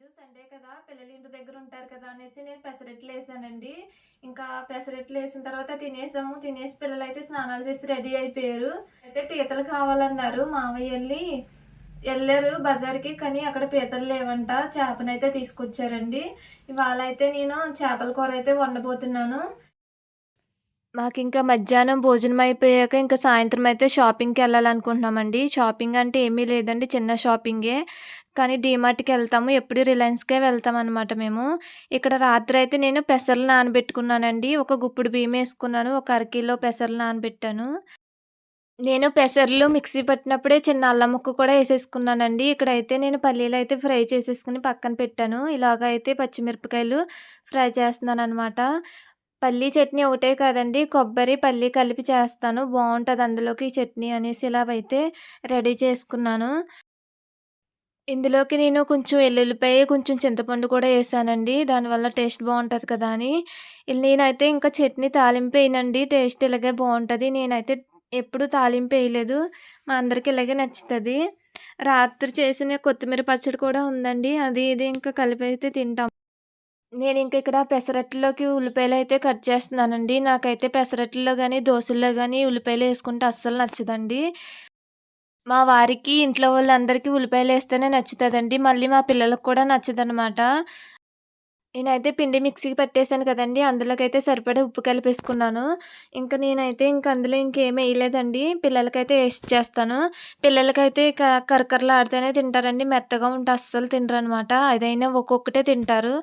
రోజు సండే కదా పిల్లలు ఇంటి దగ్గర ఉంటారు కదా అనేసి నేను పెసరట్లు వేసానండి. ఇంకా పెసరెట్లు వేసిన తర్వాత తినేసాము. తినేసి పిల్లలు అయితే స్నానాలు చేసి రెడీ అయిపోయారు. అయితే పీతలు కావాలన్నారు. మావయ్య వెళ్ళి వెళ్ళారు బజార్కి కానీ అక్కడ పీతలు లేవంట. చేపనైతే తీసుకొచ్చారండి. ఇవాళ అయితే నేను చేపల కూర అయితే వండబోతున్నాను. మాకు ఇంకా మధ్యాహ్నం భోజనం అయిపోయాక ఇంకా సాయంత్రం అయితే షాపింగ్కి వెళ్ళాలనుకుంటున్నామండి. షాపింగ్ అంటే ఏమీ లేదండి చిన్న షాపింగే. కానీ డీమార్ట్కి వెళ్తాము. ఎప్పుడు రిలయన్స్కే వెళ్తాం అనమాట మేము. ఇక్కడ రాత్రి అయితే నేను పెసర్లు నానబెట్టుకున్నానండి. ఒక గుప్పుడు బియ్యం వేసుకున్నాను. ఒక అరకిలో పెసర్లు నానబెట్టాను. నేను పెసర్లు మిక్సీ పట్టినప్పుడే చిన్న అల్లం ముక్క కూడా వేసేసుకున్నానండి. ఇక్కడైతే నేను పల్లీలు అయితే ఫ్రై చేసేసుకుని పక్కన పెట్టాను. ఇలాగ అయితే పచ్చిమిరపకాయలు ఫ్రై చేస్తున్నాను అనమాట పల్లీ చట్నీ ఒకటే కాదండి. కొబ్బరి పల్లీ కలిపి చేస్తాను. బాగుంటుంది అందులోకి చట్నీ అనేసి ఇలా అయితే రెడీ చేసుకున్నాను. ఇందులోకి నేను కొంచెం ఎల్లుల్లిపాయ కొంచెం చింతపండు కూడా వేసానండి. దానివల్ల టేస్ట్ బాగుంటుంది కదా అని. నేనైతే ఇంకా చట్నీ తాలింపు వేయనండి. టేస్ట్ ఇలాగే బాగుంటుంది. నేనైతే ఎప్పుడు తాలింపు వేయలేదు. మా అందరికి ఇలాగే నచ్చుతుంది. రాత్రి చేసిన కొత్తిమీర పచ్చడి కూడా ఉందండి. అది ఇది ఇంకా కలిపి అయితే తింటాం. నేను ఇంక ఇక్కడ పెసరట్లోకి ఉల్లిపాయలు అయితే కట్ చేస్తున్నానండి. నాకైతే పెసరట్లో కానీ దోశల్లో కానీ ఉల్లిపాయలు వేసుకుంటే అస్సలు నచ్చదండి. మా వారికి ఇంట్లో వాళ్ళందరికీ ఉల్లిపాయలు వేస్తేనే నచ్చుతుందండి. మళ్ళీ మా పిల్లలకు కూడా నచ్చదనమాట నేనైతే పిండి మిక్సీకి పెట్టేశాను కదండి. అందులోకైతే సరిపడే ఉప్పు కలిపేసుకున్నాను. ఇంకా నేనైతే ఇంక అందులో ఇంకేమీ వేయలేదండి. పిల్లలకైతే వేసి చేస్తాను. పిల్లలకైతే ఇక కరకరలు ఆడితేనే తింటారండి. మెత్తగా ఉంటే అస్సలు తినరు అనమాట అదైనా ఒక్కొక్కటే తింటారు.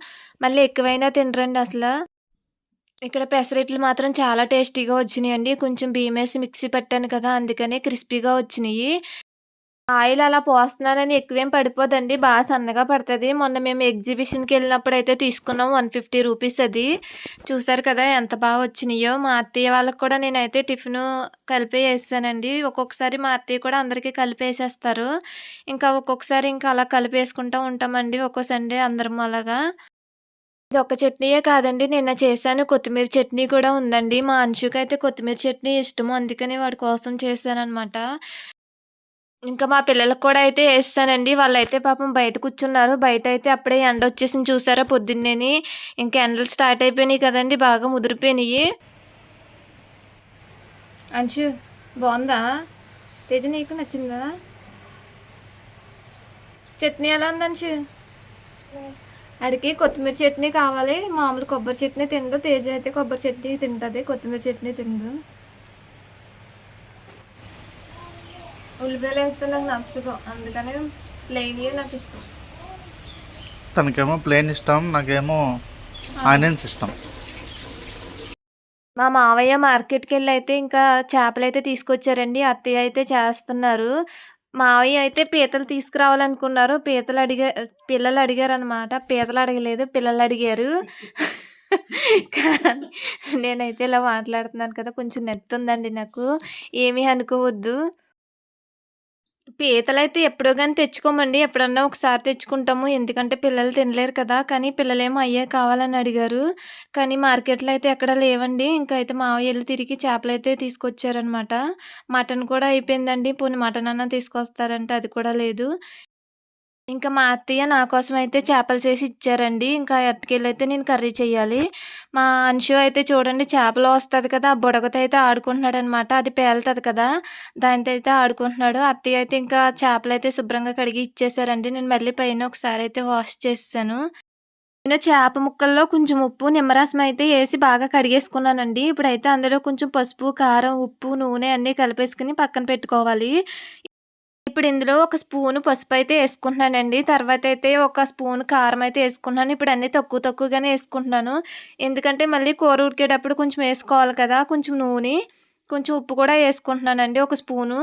మళ్ళీ ఎక్కువైనా తినరండి అసలు. ఇక్కడ పెసరట్లు మాత్రం చాలా టేస్టీగా వచ్చినాయండి. కొంచెం బియ్యమేసి మిక్సీ పెట్టాను కదా అందుకనే క్రిస్పీగా వచ్చినాయి. ఆయిల్ అలా పోస్తున్నానని ఎక్కువేం పడిపోదండి. బాగా సన్నగా పడుతుంది. మొన్న మేము ఎగ్జిబిషన్కి వెళ్ళినప్పుడు అయితే తీసుకున్నాం వన్ ఫిఫ్టీ రూపీస్ అది. చూసారు కదా ఎంత బాగా వచ్చినాయో. మా అత్తయ్య వాళ్ళకి కూడా నేనైతే టిఫిన్ కలిపే వేసానండి ఒక్కొక్కసారి మా అత్తయ్య కూడా అందరికీ కలిపేసేస్తారు. ఇంకా ఒక్కొక్కసారి ఇంకా అలా కలిపేసుకుంటూ ఉంటామండి ఒక్కో సండే అందరం అలాగా. ఇది ఒక చట్నీయే కాదండి. నిన్న చేశాను. కొత్తిమీర చట్నీ కూడా ఉందండి. మా అంశుకి అయితే కొత్తిమీర చట్నీ ఇష్టము. అందుకని వాడి కోసం చేశానమాట ఇంకా మా పిల్లలకు కూడా అయితే వేస్తానండి. వాళ్ళైతే పాపం బయట కూర్చున్నారు. బయట అయితే అప్పుడే ఎండ వచ్చేసింది చూసారా? పొద్దున్నేని ఇంకా ఎండలు స్టార్ట్ అయిపోయినాయి కదండి. బాగా ముదిరిపోయినాయి. అంశు బాగుందా? తేజ నీకు నచ్చిందా? చట్నీ ఎలా ఉంది అంశు? అడిగి కొత్తిమీర చట్నీ కావాలి. మామూలు కొబ్బరి చట్నీ తిండు. తేజ అయితే కొబ్బరి చట్నీ తింటుంది. కొత్తిమీర చట్నీ తిందు ఉల్లిపాయలు వేస్తే నాకు నచ్చదు. అందుకని ప్లెయిన్ నాకు ఇష్టం. తనకేమో ప్లేన్ ఇష్టం. నాకేమో ఆనియన్స్ ఇష్టం. మా మావయ్య మార్కెట్కి వెళ్ళి అయితే ఇంకా చేపలు అయితే తీసుకొచ్చారండి. అత్తయ్య అయితే చేస్తున్నారు. మావయ్య అయితే పీతలు తీసుకురావాలనుకున్నారు. పీతలు అడిగా పిల్లలు అడిగారు అనమాట పీతలు అడగలేదు పిల్లలు అడిగారు. నేనైతే ఇలా మాట్లాడుతున్నాను కదా కొంచెం నెత్తుందండి నాకు. ఏమీ అనుకోవద్దు. పీతలు అయితే ఎప్పుడో కానీ తెచ్చుకోమండి. ఎప్పుడన్నా ఒకసారి తెచ్చుకుంటాము. ఎందుకంటే పిల్లలు తినలేరు కదా. కానీ పిల్లలేమో అయ్యే కావాలని అడిగారు. కానీ మార్కెట్లో అయితే ఎక్కడ లేవండి. ఇంకా అయితే మావయ్య వెళ్ళి తిరిగి చేపలు అయితే తీసుకొచ్చారనమాట మటన్ కూడా అయిపోయిందండి. పోనీ మటన్ అన్న తీసుకొస్తారంటే అది కూడా లేదు. ఇంకా మా అత్తయ్య నా కోసం అయితే చేపలు చేసి ఇచ్చారండి. ఇంకా ఎత్తుకెళ్ళి అయితే నేను కర్రీ చేయాలి మా అంశు అయితే చూడండి చేపలు వస్తుంది కదా ఆ బుడగతో అయితే ఆడుకుంటున్నాడు అనమాట అది పేలుతుంది కదా దానితో అయితే ఆడుకుంటున్నాడు. అత్తయ్య అయితే ఇంకా చేపలు అయితే శుభ్రంగా కడిగి ఇచ్చేసారండి. నేను మళ్ళీ పైన ఒకసారి అయితే వాష్ చేసాను నేను చేప ముక్కల్లో కొంచెం ఉప్పు నిమ్మరసం అయితే వేసి బాగా కడిగేసుకున్నానండి. ఇప్పుడైతే అందులో కొంచెం పసుపు కారం ఉప్పు నూనె అన్నీ కలిపేసుకుని పక్కన పెట్టుకోవాలి. ఇప్పుడు ఇందులో ఒక స్పూన్ పసుపు అయితే వేసుకుంటున్నానండి. తర్వాత అయితే ఒక స్పూన్ కారం అయితే వేసుకుంటున్నాను. ఇప్పుడు అన్నీ తక్కువ తక్కువగానే వేసుకుంటున్నాను. ఎందుకంటే మళ్ళీ కూర ఉడికేటప్పుడు కొంచెం వేసుకోవాలి కదా కొంచెం నూనె కొంచెం ఉప్పు కూడా వేసుకుంటున్నానండి ఒక స్పూను.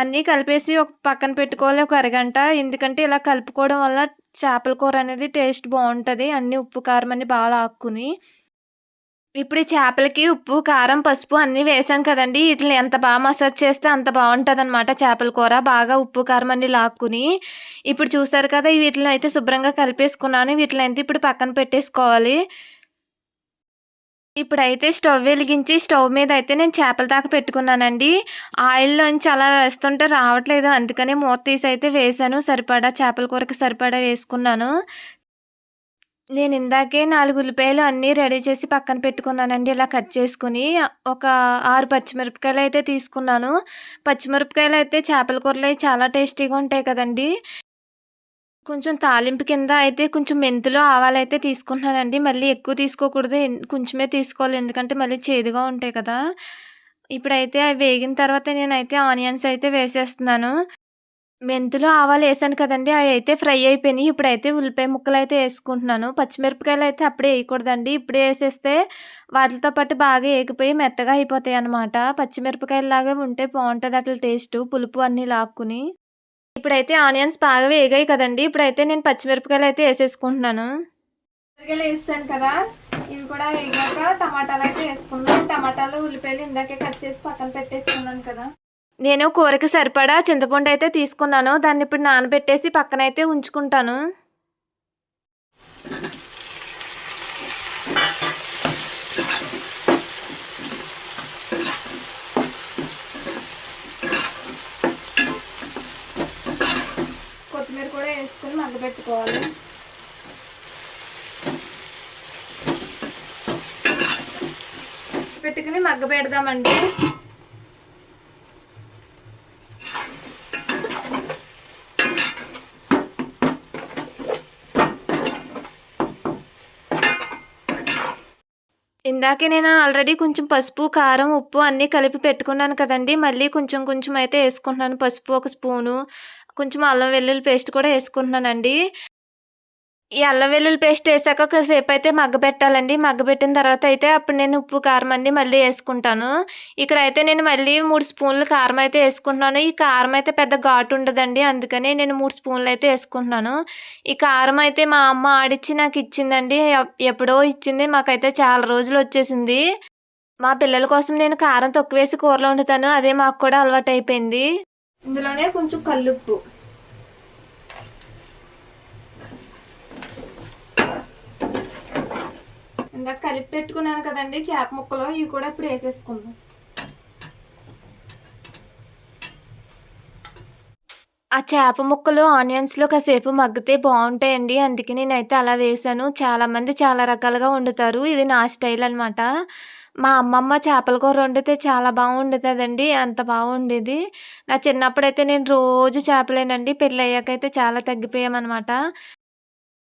అన్నీ కలిపేసి ఒక పక్కన పెట్టుకోవాలి ఒక అరగంట. ఎందుకంటే ఇలా కలుపుకోవడం వల్ల చేపల కూర అనేది టేస్ట్ బాగుంటుంది. అన్నీ ఉప్పు కారం అన్నీ బాగా లాక్కుని. ఇప్పుడు ఈ చేపలకి ఉప్పు కారం పసుపు అన్నీ వేసాం కదండి. వీటిని ఎంత బాగా మసాజ్ చేస్తే అంత బాగుంటుంది అనమాట చేపల కూర. బాగా ఉప్పు కారం అన్ని లాక్కుని. ఇప్పుడు చూసారు కదా వీటిని అయితే శుభ్రంగా కలిపేసుకున్నాను. వీటిని అయితే ఇప్పుడు పక్కన పెట్టేసుకోవాలి. ఇప్పుడైతే స్టవ్ వెలిగించి స్టవ్ మీద అయితే నేను చేపల దాకా పెట్టుకున్నానండి. ఆయిల్లోంచి అలా వేస్తుంటే రావట్లేదు. అందుకనే మూత తీసి అయితే వేసాను. సరిపడా చేపల కూరకి సరిపడా వేసుకున్నాను. నేను ఇందాకే నాలుగు ఉల్లిపాయలు అన్నీ రెడీ చేసి పక్కన పెట్టుకున్నానండి. ఇలా కట్ చేసుకుని ఒక ఆరు పచ్చిమిరపకాయలు అయితే తీసుకున్నాను. పచ్చిమిరపకాయలు అయితే చేపల కూరలు చాలా టేస్టీగా ఉంటాయి కదండి. కొంచెం తాలింపు కింద అయితే కొంచెం మెంతులు ఆవాలు అయితే తీసుకుంటున్నానండి. మళ్ళీ ఎక్కువ తీసుకోకూడదు. కొంచెమే తీసుకోవాలి. ఎందుకంటే మళ్ళీ చేదుగా ఉంటాయి కదా. ఇప్పుడైతే అవి వేగిన తర్వాత నేనైతే ఆనియన్స్ అయితే వేసేస్తున్నాను. మెంతులు ఆవాలు వేసాను కదండి. అవి అయితే ఫ్రై అయిపోయినాయి. ఇప్పుడైతే ఉల్లిపాయ ముక్కలు అయితే వేసుకుంటున్నాను. పచ్చిమిరపకాయలు అయితే అప్పుడే వేయకూడదండి. ఇప్పుడే వేసేస్తే వాటితో పాటు బాగా ఏగిపోయి మెత్తగా అయిపోతాయి అన్నమాట. పచ్చిమిరపకాయలు లాగా ఉంటే బాగుంటుంది అట్లా టేస్ట్. పులుపు అన్నీ లాక్కుని. ఇప్పుడైతే ఆనియన్స్ బాగా వేగాయి కదండి. ఇప్పుడైతే నేను పచ్చిమిరపకాయలు అయితే వేసేసుకుంటున్నాను. మిరపకాయలు వేస్తాను కదా. ఇవి కూడా వేగాక టమాటాలు అయితే వేసుకున్నాను టమాటాలు ఉల్లిపాయలు ఇందాకే కట్ చేసి పక్కన పెట్టేసుకున్నాను కదా. నేను కూరకి సరిపడా చింతపండు అయితే తీసుకున్నాను. దాన్ని ఇప్పుడు నానబెట్టేసి పక్కన అయితే ఉంచుకుంటాను. కొత్తిమీర కూడా వేసుకుని మగ్గబెట్టుకోవాలి పెట్టుకుని మగ్గ పెడదామండి. ఇందాకే నేను ఆల్రెడీ కొంచెం పసుపు కారం ఉప్పు అన్నీ కలిపి పెట్టుకున్నాను కదండి. మళ్ళీ కొంచెం కొంచెం అయితే వేసుకుంటున్నాను. పసుపు ఒక స్పూను కొంచెం అల్లం వెల్లుల్లి పేస్ట్ కూడా వేసుకుంటున్నానండి. ఈ అల్లం వెల్లుల్లి పేస్ట్ వేసాక కాసేపు అయితే మగ్గబెట్టాలండి మగ్గబెట్టిన తర్వాత అయితే అప్పుడు నేను ఉప్పు కారం అండి మళ్ళీ వేసుకుంటాను. ఇక్కడ అయితే నేను మళ్ళీ మూడు స్పూన్లు కారం అయితే వేసుకుంటున్నాను. ఈ కారం అయితే పెద్ద ఘాటు ఉండదండి. అందుకని నేను మూడు స్పూన్లు అయితే వేసుకుంటున్నాను. ఈ కారం అయితే మా అమ్మ ఆడిచ్చి నాకు ఇచ్చిందండి. ఎప్పుడో ఇచ్చింది. మాకైతే చాలా రోజులు వచ్చేసింది. మా పిల్లల కోసం నేను కారం తక్కువ వేసి కూరలో వండుతాను. అదే మాకు కూడా అలవాటు అయిపోయింది ఇందులోనే కొంచెం కల్లుప్పు. ఇందాక కలిపి పెట్టుకున్నాను కదండి చేప ముక్కలు ఇవి కూడా ఇప్పుడు వేసేసుకుందాం. ఆ చేప ముక్కలు ఆనియన్స్లో కాసేపు మగ్గితే బాగుంటాయండి. అందుకే నేనైతే అలా వేసాను చాలామంది చాలా రకాలుగా వండుతారు. ఇది నా స్టైల్ అనమాట మా అమ్మమ్మ చేపల కూర వండితే చాలా బాగుండుతుందండి. అంత బాగుండేది. నా చిన్నప్పుడైతే నేను రోజు చేపలేనండి. పెళ్ళి అయ్యాకైతే చాలా తగ్గిపోయామన్నమాట.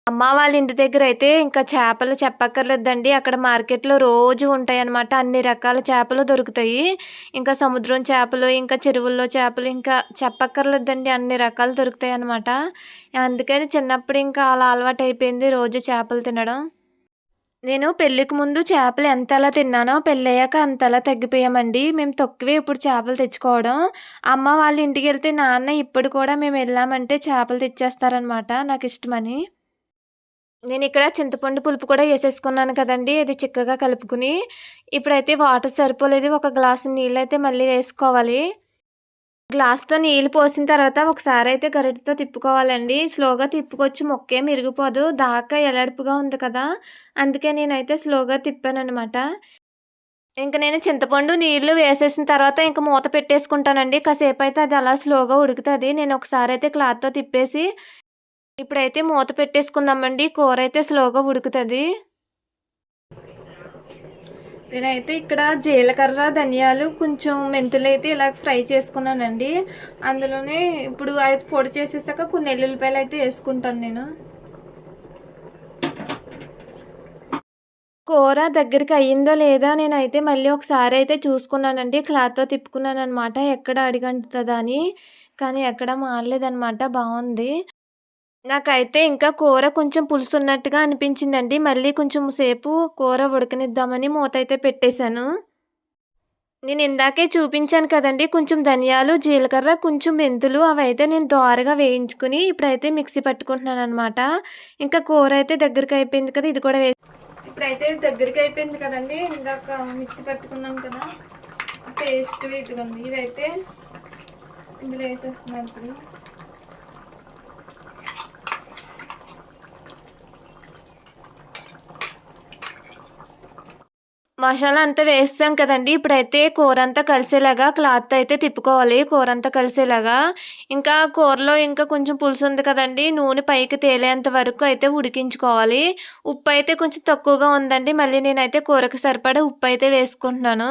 అమ్మ వాళ్ళ ఇంటి దగ్గర అయితే ఇంకా చేపలు చెప్పక్కర్లేదండి. అక్కడ మార్కెట్లో రోజు ఉంటాయి అన్నమాట అన్ని రకాల చేపలు దొరుకుతాయి. ఇంకా సముద్రం చేపలు ఇంకా చెరువుల్లో చేపలు ఇంకా చెప్పక్కర్లేదండి. అన్ని రకాలు దొరుకుతాయి అన్నమాట అందుకని చిన్నప్పుడు ఇంకా అలా అలవాటు అయిపోయింది రోజు చేపలు తినడం. నేను పెళ్ళికి ముందు చేపలు ఎంతలా తిన్నానో పెళ్ళయ్యాక అంతలా తగ్గిపోయామండి. మేము తక్కువే ఇప్పుడు చేపలు తెచ్చుకోవడం. అమ్మ వాళ్ళ ఇంటికి వెళ్తే నాన్న ఇప్పుడు కూడా మేము వెళ్ళామంటే చేపలు తెచ్చేస్తారనమాట నాకు ఇష్టమని. నేను ఇక్కడ చింతపండు పులుపు కూడా వేసేసుకున్నాను కదండి అది చిక్కగా కలుపుకుని. ఇప్పుడైతే వాటర్ సరిపోలేదు ఒక గ్లాసు నీళ్ళు అయితే మళ్ళీ వేసుకోవాలి. గ్లాస్తో నీళ్ళు పోసిన తర్వాత ఒకసారి అయితే గరిటతో తిప్పుకోవాలండి. స్లోగా తిప్పుకొచ్చి మొక్కే మిరిగిపోదు. దాకా ఎలాడుపుగా ఉంది కదా అందుకే నేనైతే స్లోగా తిప్పానమాట ఇంక ఇంకా నేను చింతపండు నీళ్ళు వేసేసిన తర్వాత ఇంకా మూత పెట్టేసుకుంటానండి. కాసేపు అయితే అది అలా స్లోగా ఉడుకుతుంది. నేను ఒకసారి అయితే క్లాత్తో తిప్పేసి ఇప్పుడైతే మూత పెట్టేసుకుందామండి. కూర అయితే స్లోగా ఉడుకుతుంది. నేనైతే ఇక్కడ జీలకర్ర ధనియాలు కొంచెం మెంతులు అయితే ఇలా ఫ్రై చేసుకున్నానండి. అందులోనే ఇప్పుడు అది పొడి చేసేసాక కొన్ని ఎల్లుల్లిపాయలు అయితే వేసుకుంటాను నేను. కూర దగ్గరికి అయ్యిందో లేదా నేనైతే మళ్ళీ ఒకసారి అయితే చూసుకున్నానండి. క్లాత్తో తిప్పుకున్నాను అనమాట ఎక్కడ అడిగంటుతుందా అని కానీ ఎక్కడ మారలేదనమాట బాగుంది. నాకైతే ఇంకా కూర కొంచెం పులుసు ఉన్నట్టుగా అనిపించిందండి. మళ్ళీ కొంచెం సేపు కూర ఉడకనిద్దామని మూత అయితే పెట్టేశాను. నేను ఇందాకే చూపించాను కదండి కొంచెం ధనియాలు జీలకర్ర కొంచెం మెంతులు అవి అయితే నేను దోరగా వేయించుకుని ఇప్పుడైతే మిక్సీ పట్టుకుంటున్నాను అనమాట ఇంకా కూర అయితే దగ్గరికి అయిపోయింది కదా ఇది కూడా వే ఇప్పుడైతే దగ్గరికి అయిపోయింది కదండి ఇందాక మిక్సీ పట్టుకున్నాం కదా పేస్ట్ ఇదిగోండి ఇదైతే ఇందులో వేసేస్తున్నాను ఇప్పుడు. మసాలా అంతా వేస్తాం కదండి ఇప్పుడైతే కూర అంతా కలిసేలాగా క్లాత్ అయితే తిప్పుకోవాలి కూర అంతా కలిసేలాగా. ఇంకా కూరలో ఇంకా కొంచెం పులుసు ఉంది కదండి నూనె పైకి తేలేంత వరకు అయితే ఉడికించుకోవాలి. ఉప్పు అయితే కొంచెం తక్కువగా ఉందండి. మళ్ళీ నేనైతే కూరకు సరిపడా ఉప్పు అయితే వేసుకుంటున్నాను.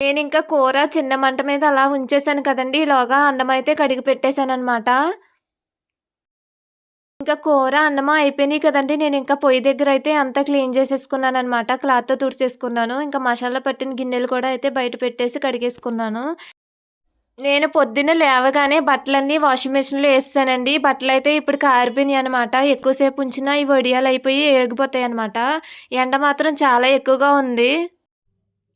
నేను ఇంకా కూర చిన్న మంట మీద అలా ఉంచేసాను కదండీ! ఈలోగా అన్నం అయితే కడిగి పెట్టేసాననమాట. ఇంకా కూర, అన్నం అయిపోయినాయి కదండీ! ఇంకా పొయ్యి దగ్గర అయితే అంతా క్లీన్ చేసేసుకున్నాననమాట. క్లాత్‌తో తుడిచేసుకున్నాను. ఇంకా మసాలా పట్టిన గిన్నెలు కూడా అయితే బయట పెట్టేసి కడిగేసుకున్నాను. నేను పొద్దున్నే లేవగానే బట్టలన్నీ వాషింగ్ మెషిన్‌లో బట్టలు అయితే ఇప్పుడు కారిపోయినాయి ఎక్కువ సేపు ఉంచినా ఇవి వడియాలయిపోయి ఏగిపోతాయనమాట. ఎండ మాత్రం చాలా ఎక్కువగా ఉంది.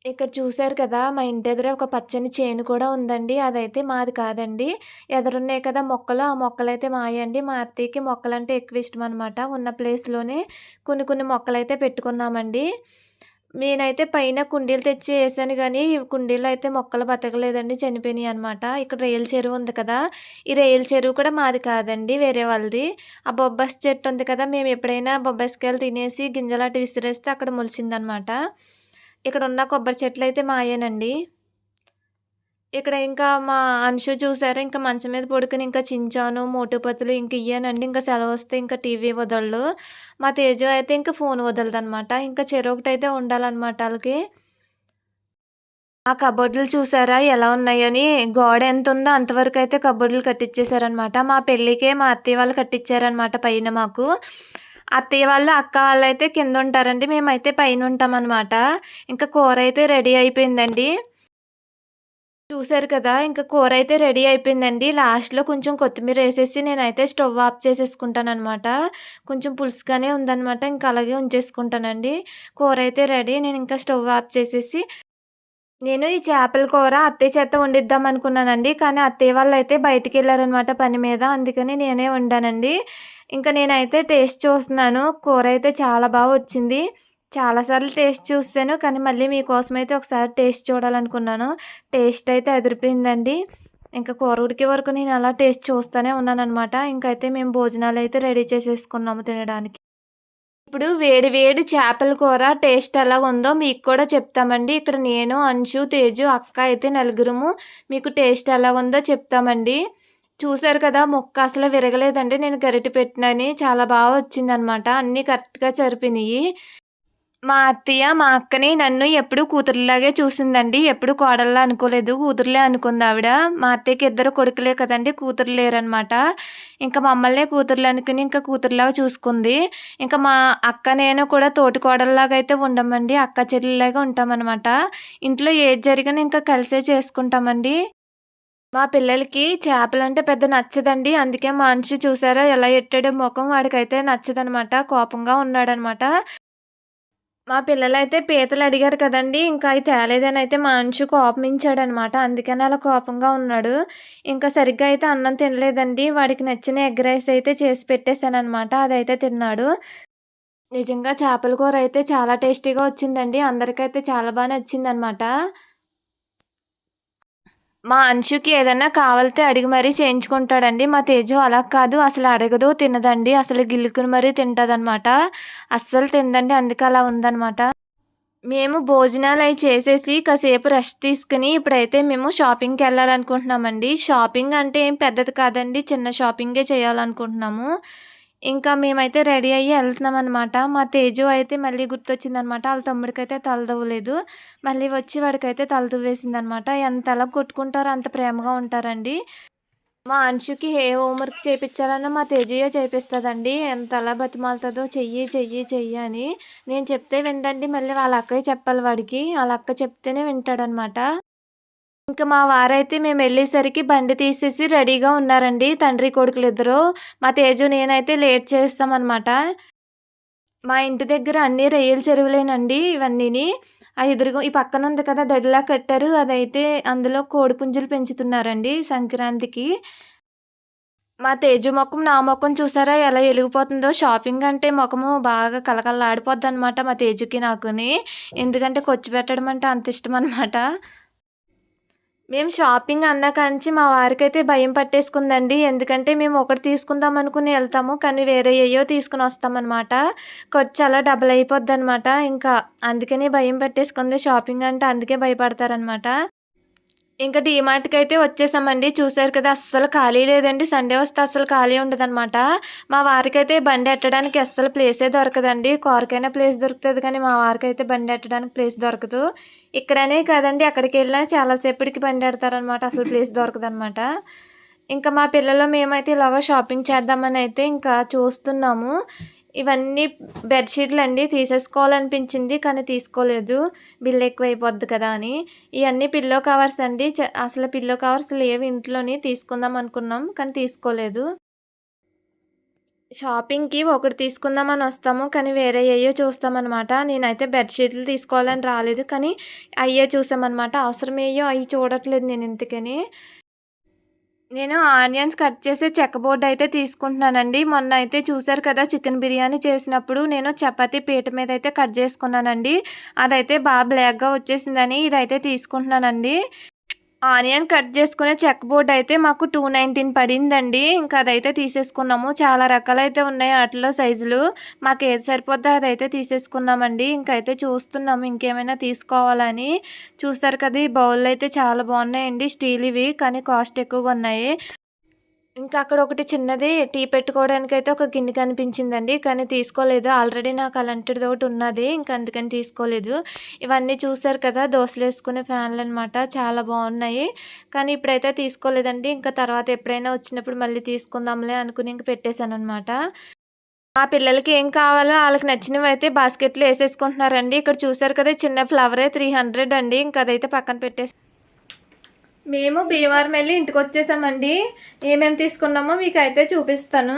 ఇక్కడ చూసారు కదా! మా ఇంటి ఎదుర ఒక పచ్చని చేను కూడా ఉందండి. అదైతే మాది కాదండి. ఎదురున్నాయి కదా మొక్కలు, ఆ మొక్కలైతే మాయండి. మా అత్తయ్యకి మొక్కలంటే ఎక్కువ ఇష్టం అనమాట ఉన్న ప్లేస్‌లోనే కొన్ని కొన్ని మొక్కలైతే పెట్టుకున్నామండి. నేనైతే పైన కుండీలు తెచ్చి వేసాను కానీ కుండీలో అయితే మొక్కలు బతకలేదండి. చనిపోయినాయనమాట. ఇక్కడ రేయల చెరువు ఉంది కదా! ఈ రేయల చెరువు కూడా మాది కాదండి. వేరే వాళ్ళది. ఆ బొబ్బాస్ చెట్టు ఉంది కదా! మేము ఎప్పుడైనా బొబ్బాస్కాయలు తినేసి గింజలు అటు విసిరేస్తే అక్కడ మొలిచిందనమాట. ఇక్కడ ఉన్న కొబ్బరి చెట్లు అయితే మాయేనండి. ఇక్కడ ఇంకా మా అంశు చూసారా ఇంకా మంచం మీద పడుకుని ఇంకా 'చించాను', 'మోటు ఇంకా ఇయ్యానండి ఇంకా సెలవు వస్తే ఇంకా టీవీ వదలడు. మా తేజు అయితే ఇంకా ఫోన్ వదలదనమాట. ఇంక చెరొకటైతే ఉండాలన్నమాట వాళ్ళకి ఆ కబోర్డులు చూసారా ఎలా ఉన్నాయని గోడ ఎంత ఉందో అంతవరకు అయితే కబోర్డులు కట్టించేశారనమాట మా పెళ్ళికే మా అత్తయ్య వాళ్ళు కట్టించారనమాట పైన మాకు. అత్తయ్య వాళ్ళు, అక్క వాళ్ళైతే కిందుంటారండి. మేమైతే పైనుంటాం అనమాట ఇంకా కూర అయితే రెడీ అయిపోయిందండి. చూసారు కదా! ఇంకా కూర అయితే రెడీ అయిపోయిందండి. లాస్ట్‌లో కొంచెం కొత్తిమీర వేసేసి నేనైతే స్టవ్ ఆఫ్ చేసేసుకుంటాననమాట. కొంచెం పులుసుగానే ఉందనమాట. ఇంకా అలాగే ఉంచేసుకుంటానండి. కూర అయితే రెడీ. నేను ఇంకా స్టవ్ ఆఫ్ చేసేసి నేను ఈ చేపల కూర అత్తయ్య చేత వండిద్దాం అనుకున్నానండి. కానీ అత్తయ్య వాళ్ళు అయితే బయటికి వెళ్ళారనమాట పని మీద. అందుకని నేనే వండానండి. ఇంకా నేనైతే టేస్ట్ చూస్తున్నాను. కూర అయితే చాలా బాగా వచ్చింది. చాలా సార్లు టేస్ట్ చూసాను. కానీ మళ్ళీ మీకోసమైతే ఒకసారి టేస్ట్ చూడాలనుకున్నాను. టేస్ట్ అయితే అదిరిపోయిందండి. ఇంకా కూర ఉడికే వరకు నేను అలా టేస్ట్ చూస్తూనే ఉన్నానమాట ఇంకైతే మేము భోజనాలు అయితే రెడీ చేసేసుకున్నాము తినడానికి. ఇప్పుడు వేడి వేడి చేపల కూర టేస్ట్ ఎలాగుందో మీకు కూడా చెప్తామండి. ఇక్కడ నేను, అంశు, తేజు, అక్క అయితే నలుగురము మీకు టేస్ట్ ఎలాగుందో చెప్తామండి. చూసారు కదా! ముక్క అసలు విరగలేదండి. నేను గరిటె పెట్టినని చాలా బాగా వచ్చిందనమాట. అన్నీ కరెక్ట్‌గా సరిపోయినాయి మా అత్తయ్య, మా అక్కని, నన్ను ఎప్పుడు కూతురులాగే చూసిందండి. ఎప్పుడు కోడల్లా అనుకోలేదు. కూతురులే అనుకుంది ఆవిడ మా అత్తయ్యకి ఇద్దరు కొడుకులే కదండి కూతురు లేరనమాట. ఇంకా మమ్మల్నే కూతుర్లు అనుకుని ఇంకా కూతురులాగా చూసుకుంది. ఇంకా మా అక్క, నేను కూడా తోటికోడల్లాగా అయితే ఉండమండి. అక్క చెల్లెలాగా ఉంటామనమాట. ఇంట్లో ఏది జరిగినా ఇంకా కలిసే చేసుకుంటామండి. మా పిల్లలకి చేపలంటే పెద్ద నచ్చదండి. అందుకే మా మనిషి చూసారా ఎలా ఎట్టాడో ముఖం వాడికైతే నచ్చదనమాట. కోపంగా ఉన్నాడనమాట. మా పిల్లలైతే పీతలు అడిగారు కదండీ! ఇంకా అవి తేలేదని అయితే మా అంశు కోపమించాడనమాట. అందుకని అలా కోపంగా ఉన్నాడు. ఇంకా సరిగ్గా అయితే అన్నం తినలేదండి. వాడికి నచ్చిన ఎగ్ రైస్ అయితే చేసి పెట్టేసాననమాట. అదైతే తిన్నాడు. నిజంగా చేపల కూర అయితే చాలా టేస్టీగా వచ్చిందండి. అందరికైతే చాలా బాగా నచ్చిందనమాట. మా అంశుకి ఏదన్నా కావాలితే అడిగి మరీ చేయించుకుంటాడండి. మా తేజు అలా కాదు. అసలు అడగదు, తినదండి. అసలు గిల్లుకుని మరీ తింటుందన్నమాట అస్సలు తినదండి. అందుకే అలా ఉందనమాట. మేము భోజనాలు అవి చేసేసి కాసేపు రెస్ట్ తీసుకుని ఇప్పుడైతే మేము షాపింగ్కి వెళ్ళాలనుకుంటున్నామండి షాపింగ్ అంటే ఏం పెద్దది కాదండి. చిన్న షాపింగే చేయాలనుకుంటున్నాము. ఇంకా మేమైతే రెడీ అయ్యి వెళ్తున్నాం అనమాట మా తేజు అయితే మళ్ళీ గుర్తొచ్చిందనమాట. వాళ్ళ తమ్ముడికైతే తల మళ్ళీ వచ్చి వాడికైతే తలదువ్వేసింది అనమాట ఎంత అలా కొట్టుకుంటారో అంత ప్రేమగా ఉంటారండి. మా అంశుకి ఏ హోంవర్క్ చేయించాలన్నా మా తేజయ్య చేపిస్తుందండి ఎంత అలా బతిమాలుతుందో చెయ్యి, చెయ్యి, చెయ్యి అని. నేను చెప్తే వింటండి మళ్ళీ వాళ్ళ అక్కయ్య చెప్పాలి వాడికి. వాళ్ళ అక్క చెప్తేనే వింటాడనమాట. ఇంకా మా వారైతే మేము వెళ్ళేసరికి బండి తీసేసి రెడీగా ఉన్నారండి. తండ్రి కొడుకులు ఇద్దరు మా తేజు, నేనైతే లేట్ చేస్తామన్నమాట మా ఇంటి దగ్గర అన్నీ రొయ్యల చెరువులేనండి ఇవన్నీని. ఆ ఎదురుగా ఈ పక్కన ఉంది కదా! దడిలా కట్టారు. అదైతే అందులో కోడిపుంజులు పెంచుతున్నారండి సంక్రాంతికి. మా తేజు మొఖం, నా మొఖం చూసారా ఎలా ఎలిగిపోతుందో. షాపింగ్ అంటే ముఖము బాగా కళకళలాడిపోద్దనమాట మా తేజుకి, నాకుని. ఎందుకంటే ఖర్చు పెట్టడం అంటే అంత ఇష్టం అనమాట మేము షాపింగ్ అన్న కాంచి మా వారికైతే భయం పట్టేసుకుందండి. ఎందుకంటే మేము ఒకటి తీసుకుందాం అనుకుని వెళ్తాము కానీ వేరే ఏయో తీసుకుని వస్తామన్నమాట. ఖర్చు అలా డబుల్ అయిపోద్ది అనమాట ఇంకా అందుకని భయం పట్టేసుకుంది. షాపింగ్ అంటే అందుకే భయపడతారనమాట ఇంకా డీమార్ట్కి అయితే వచ్చేసామండి. చూసారు కదా అస్సలు ఖాళీ లేదండి. సండే వస్తే అస్సలు ఖాళీ ఉండదన్నమాట. మా వారికి అయితే బండి ఎట్టడానికి అస్సలు ప్లేసే దొరకదండి. కోరికైనా ప్లేస్ దొరుకుతుంది కానీ మా వారికి అయితే బండి ఎట్టడానికి ప్లేస్ దొరకదు. ఇక్కడనే కదండి అక్కడికి వెళ్ళినా చాలాసేపటికి బండి ఎడతారనమాట అసలు ప్లేస్ దొరకదనమాట ఇంకా మా పిల్లలు మేమైతే ఇలాగ షాపింగ్ చేద్దామని అయితే ఇంకా చూస్తున్నాము. ఇవన్నీ బెడ్షీట్లు అండి తీసేసుకోవాలనిపించింది కానీ తీసుకోలేదు. బిల్ ఎక్కువ అయిపోద్ది కదా అని. ఇవన్నీ పిల్లో కవర్స్ అండి. అసలు పిల్లో కవర్స్ లేవు. ఇంట్లోని తీసుకుందాం అనుకున్నాం కానీ తీసుకోలేదు. షాపింగ్కి ఒకటి తీసుకుందామని వస్తాము కానీ వేరే అయ్యో చూస్తామన్నమాట. నేనైతే బెడ్షీట్లు తీసుకోవాలని రాలేదు కానీ అయ్యో చూసామన్నమాట. అవసరమయ్యో అవి చూడట్లేదు నేను ఇంతకని. నేను ఆనియన్స్ కట్ చేసే చెక్క బోర్డ్ అయితే తీసుకుంటున్నానండి. మొన్న అయితే చూసారు కదా చికెన్ బిర్యానీ చేసినప్పుడు నేను చపాతీ పీట మీద అయితే కట్ చేసుకున్నానండి. అదైతే బాగా బ్లాక్గా వచ్చేసిందని ఇదైతే తీసుకుంటున్నానండి. ఆనియన్ కట్ చేసుకునే చెక్ బోర్డ్ అయితే మాకు టూ నైన్టీన్ పడిందండి. ఇంకా అదైతే తీసేసుకున్నాము. చాలా రకాలైతే ఉన్నాయి వాటిలో సైజులు. మాకు ఏది సరిపోద్దో అదైతే తీసేసుకున్నామండి. ఇంకైతే చూస్తున్నాము ఇంకేమైనా తీసుకోవాలని. చూస్తారు కదా ఈ బౌల్ అయితే చాలా బాగున్నాయండి స్టీల్ ఇవి కానీ కాస్ట్ ఎక్కువగా ఉన్నాయి. ఇంకా అక్కడ ఒకటి చిన్నది టీ పెట్టుకోవడానికి అయితే ఒక గిన్నె కనిపించిందండి కానీ తీసుకోలేదు. ఆల్రెడీ నాకు అలాంటిది ఒకటి ఉన్నది ఇంకా అందుకని తీసుకోలేదు. ఇవన్నీ చూసారు కదా దోశలు వేసుకునే ఫ్యాన్లు అనమాట చాలా బాగున్నాయి. కానీ ఇప్పుడైతే తీసుకోలేదండి ఇంకా తర్వాత ఎప్పుడైనా వచ్చినప్పుడు మళ్ళీ తీసుకుందాంలే అనుకుని ఇంక పెట్టేశాను అనమాట మా పిల్లలకి ఏం కావాలో వాళ్ళకి నచ్చినవి అయితే బాస్కెట్లు వేసేసుకుంటున్నారండి. ఇక్కడ చూసారు కదా చిన్న ఫ్లవరే త్రీ హండ్రెడ్ అండి ఇంకా అదైతే పక్కన పెట్టేసి మేము భీమవరం వెళ్ళి ఇంటికి వచ్చేసామండి. ఏమేమి తీసుకున్నామో మీకు అయితే చూపిస్తాను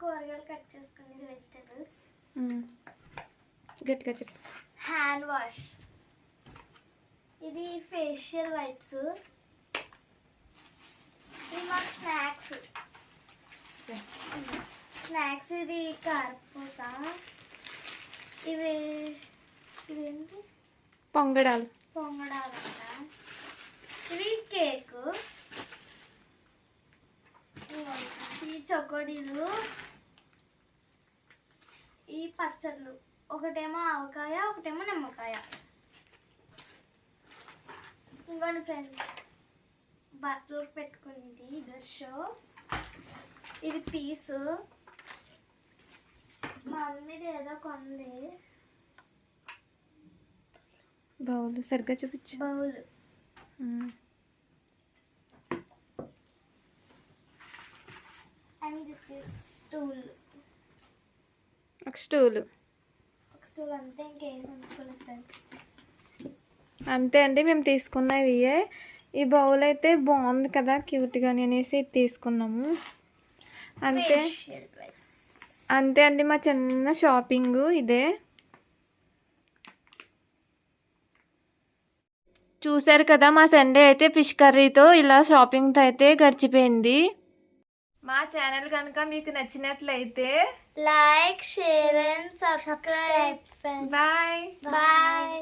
కూరగాయలు కట్ చేసుకునేది వెజిటేబుల్స్. గట్టిగా చెప్పు. Hand wash. ఇది ఫేషియల్ వైప్స్. ఇది మాకు స్నాక్స్. స్నాక్స్ ఇది కారపూస. ఇవి పొంగడాలు. పొంగడాలంట? ఇవి కేక్. ఈ చొకోడీలు ఈ పచ్చళ్ళు. ఒకటేమో ఆవకాయ ఒకటేమో నిమ్మకాయ. ఇంకోండి ఫ్రెండ్స్. బట్టలు పెట్టుకునేది డ్రెస్ ఇది పీసు. మా మమ్మీది ఏదో కొంది. బౌల్ సరిగ్గా చూపించు. Bowl. And this is stool. ఒక స్టూల్. ఒక స్టూల్ అంతే ఇంకేం ఫ్రెండ్స్. అంతే అండి మేము తీసుకున్నవి ఈ బౌల్ అయితే బాగుంది కదా క్యూట్గా అనేసి తీసుకున్నాము. అంతే. అంతే అండి మా చిన్న షాపింగ్ ఇదే. చూసారు కదా మా సండే అయితే ఫిష్ కర్రీతో ఇలా షాపింగ్తో అయితే గడిచిపోయింది. మా ఛానల్ కనుక మీకు నచ్చినట్లయితే like share and subscribe bye. Bye.